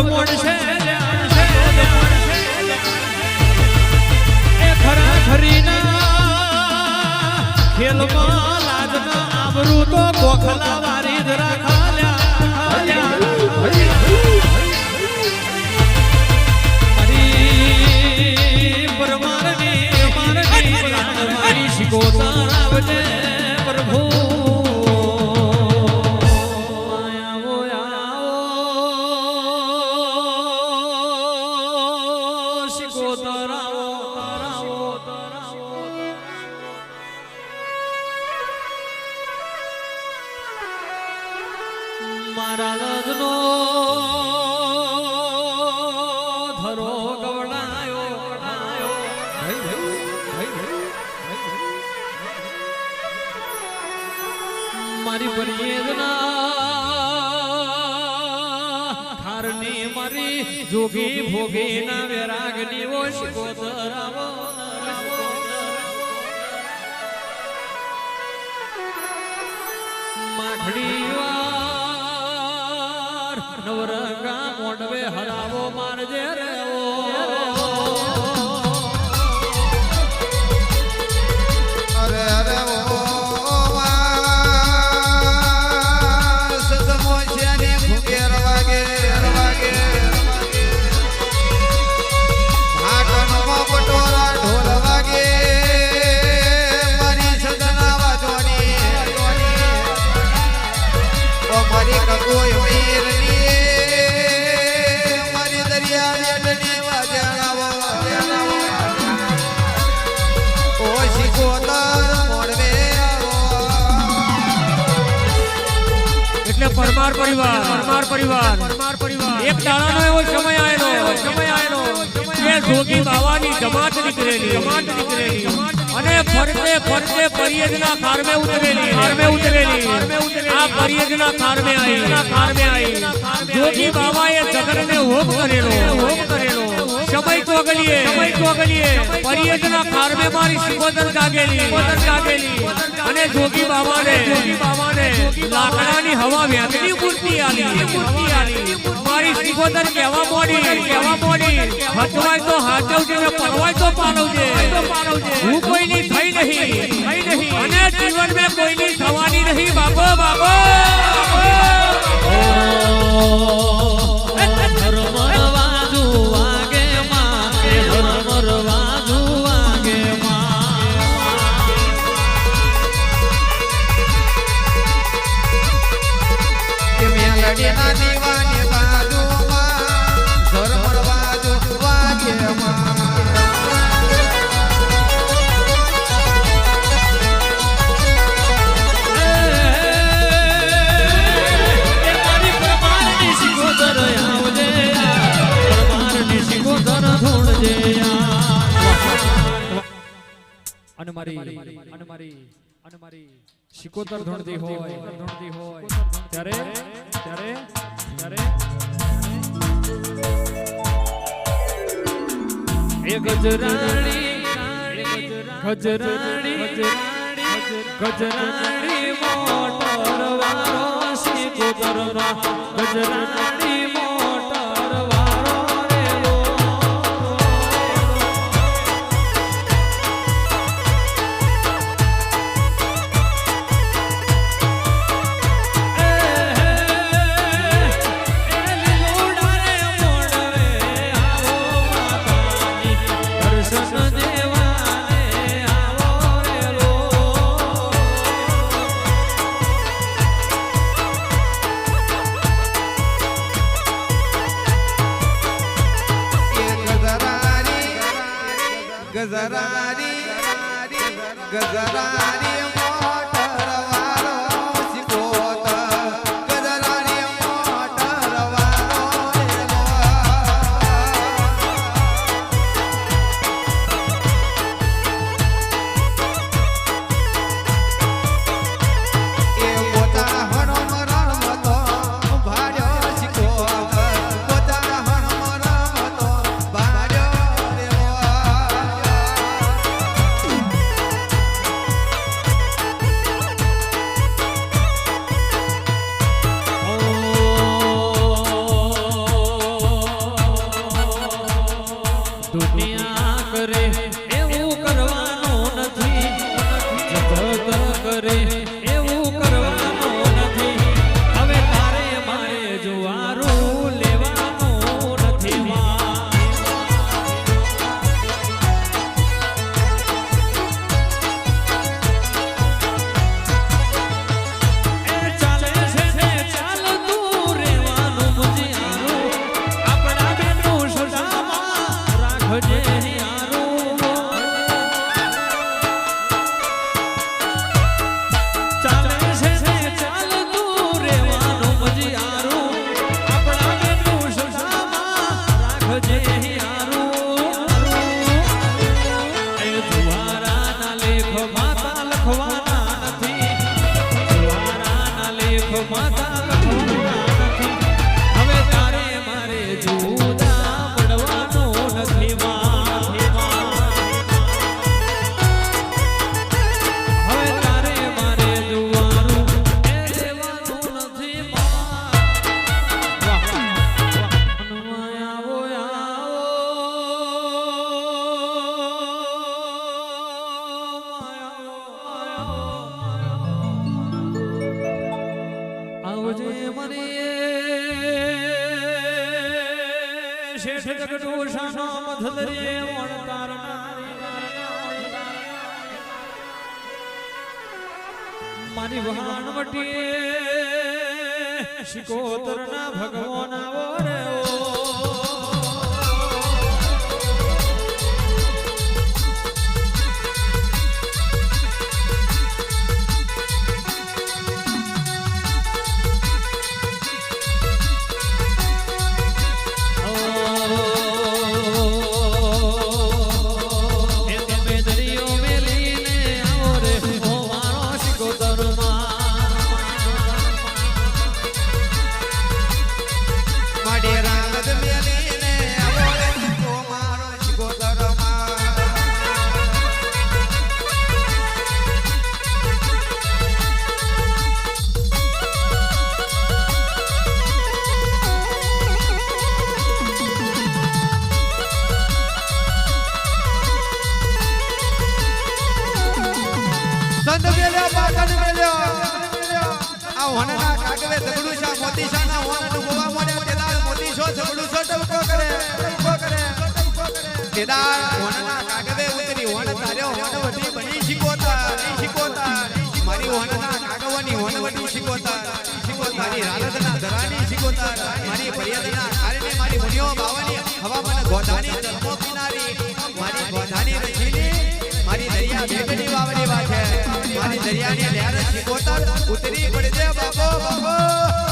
જ મોડશે એ ખરા ખરીના ખેલમાં લાજના આબરૂ તો ગોખલા વારી જ મારી ધરાવો ધરાવો આવો મારા લજનો ધરો ગવડાયો મારી પરિયેદના જોગી ભોગી ના વેરાગની ઓ શિકોતર આવો માખડી વાર નવરંગા મોડવે હરાવો મારજે રે પરમાર પરિવાર પરમાર પરિવાર. પરમાર પરિવાર. એક દાડાનો એવો સમય આવેલો. સમય આવેલો. કે જોગી બાવાની જમાત નીકળેલી. જમાત નીકળેલી. અને ફરતે ફરતે પરિયજના કારમે ઉતરેલી. કારમે ઉતરેલી. આ પરિયજના કારમે આવી. કારમે આવી. જોગી બાવાએ જગરને હોમ કરેલો. હોમ કરેલો. સમય ચોગલીએ. સમય ચોગલીએ. પરિયજના કારમે મારી સિકોદર જાગેલી. સિકોદર જાગેલી. અને જોગી બાવાને જોગી લાકડાની હવા વ્યાજની મૂર્તિ આલી. મારી સિકોદર કહેવા મોડી કહેવા મોડી હચવાય તો હાચવજે ને પરવાય તો પાલવજે. હું કોઈની થઈ નહીં. નહીં અને જીવન મેં કોઈની થવાની નહીં. બાપો બાપો. અને મારી અને મારી અને મારી શિકોતર ધૂણતી હોય ધોણતી હોય ત્યારે ત્યારે ત્યારે એ ગજરાણી ગજરાણી ગજરાણી મોટર વાળો શિકોતર ગજરાણી गजरारी गजरारी શેઠ જગડુષાનો મધદરીએ વણતારનારી મારી વહાણવટીએ શિકોતરના ભગવાન આવો રે ઓ. સંત મેલ્યો બાગન મેલ્યો. આ હોનના કાગવે ઝઘડું શા મોતી શા હોનનું ગોવા મોડે કેદાર મોતી શો ઝઘડું શો ટપકો કરે ટપકો કરે. કેદાર હોનના કાગવે ઉતરી, હોન તાર્યો હોન વટી બની શીખોતા શીખોતા મારી હોનના કાગવાની હોન વટી શીખોતા શીખોતા મારી રાલદના ધરાની શીખોતા મારી ફરિયાદના કારણે મારી મુનિયો બાવાની હવામાન ગોધાની ધર્મો કિનારી. મારી ગોધાની ઉતરી પડજે બાબો બાબો.